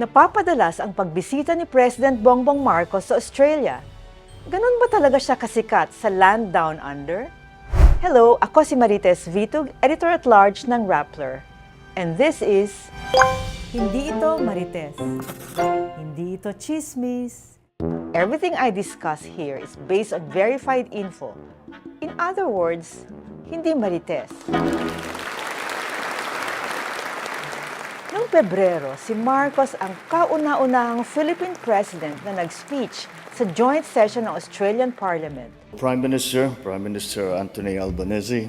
Napapadalas ang pagbisita ni President Bongbong Marcos sa Australia. Ganon ba talaga siya kasikat sa land down under? Hello, ako si Marites Vitug, editor-at-large ng Rappler. And this is... Hindi ito Marites. Hindi ito chismis. Everything I discuss here is based on verified info. In other words, hindi Marites. Pebrero, si Marcos ang kauna-unahang Philippine President na nag-speech sa joint session ng Australian Parliament. Prime Minister, Prime Minister Anthony Albanese,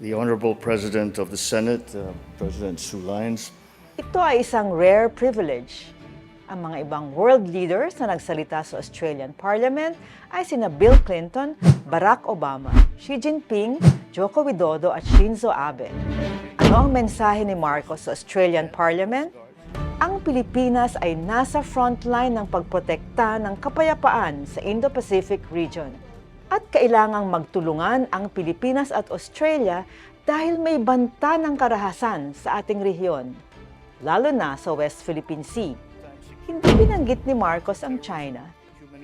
the Honorable President of the Senate, uh, President Sue Lyons, Ito ay isang rare privilege. Ang mga ibang world leaders na nagsalita sa Australian Parliament ay sina Bill Clinton, Barack Obama, Xi Jinping, Joko Widodo at Shinzo Abe. Ano ang mensahe ni Marcos sa Australian Parliament? Ang Pilipinas ay nasa frontline ng pagprotekta ng kapayapaan sa Indo-Pacific region. At kailangang magtulungan ang Pilipinas at Australia dahil may banta ng karahasan sa ating rehiyon, lalo na sa West Philippine Sea. Hindi binanggit ni Marcos ang China,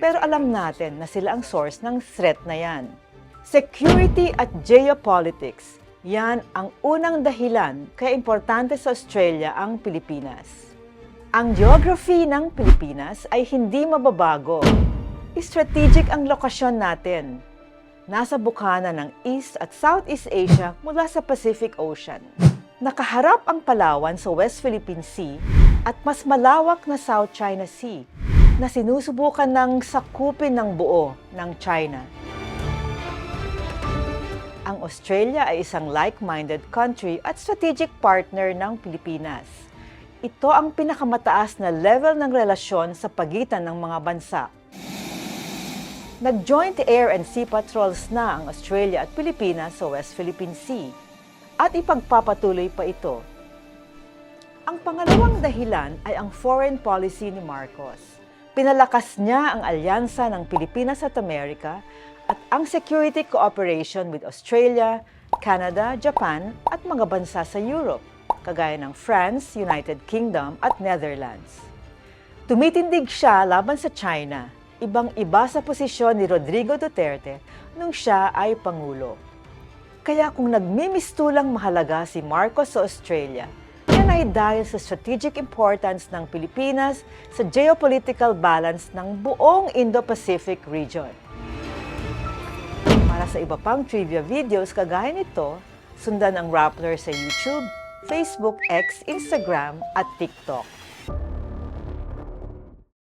pero alam natin na sila ang source ng threat na yan. Security at geopolitics, yan ang unang dahilan kaya importante sa Australia ang Pilipinas. Ang geography ng Pilipinas ay hindi mababago. Strategic ang lokasyon natin. Nasa bukana ng East at Southeast Asia mula sa Pacific Ocean. Nakaharap ang Palawan sa West Philippine Sea at mas malawak na South China Sea na sinusubukan ng sakupin ng buo ng China. Ang Australia ay isang like-minded country at strategic partner ng Pilipinas. Ito ang pinakamataas na level ng relasyon sa pagitan ng mga bansa. Nag-joint air and sea patrols na ang Australia at Pilipinas sa West Philippine Sea at ipagpapatuloy pa ito. Ang pangalawang dahilan ay ang foreign policy ni Marcos. Pinalakas niya ang alyansa ng Pilipinas at Amerika at ang security cooperation with Australia, Canada, Japan at mga bansa sa Europe, kagaya ng France, United Kingdom at Netherlands. Tumitindig siya laban sa China, ibang-iba sa posisyon ni Rodrigo Duterte nung siya ay Pangulo. Kaya kung nagmimistulang mahalaga si Marcos sa Australia, yan ay dahil sa strategic importance ng Pilipinas sa geopolitical balance ng buong Indo-Pacific region. Para sa iba pang trivia videos kagaya nito, sundan ang Rappler sa YouTube, Facebook, X, Instagram at TikTok.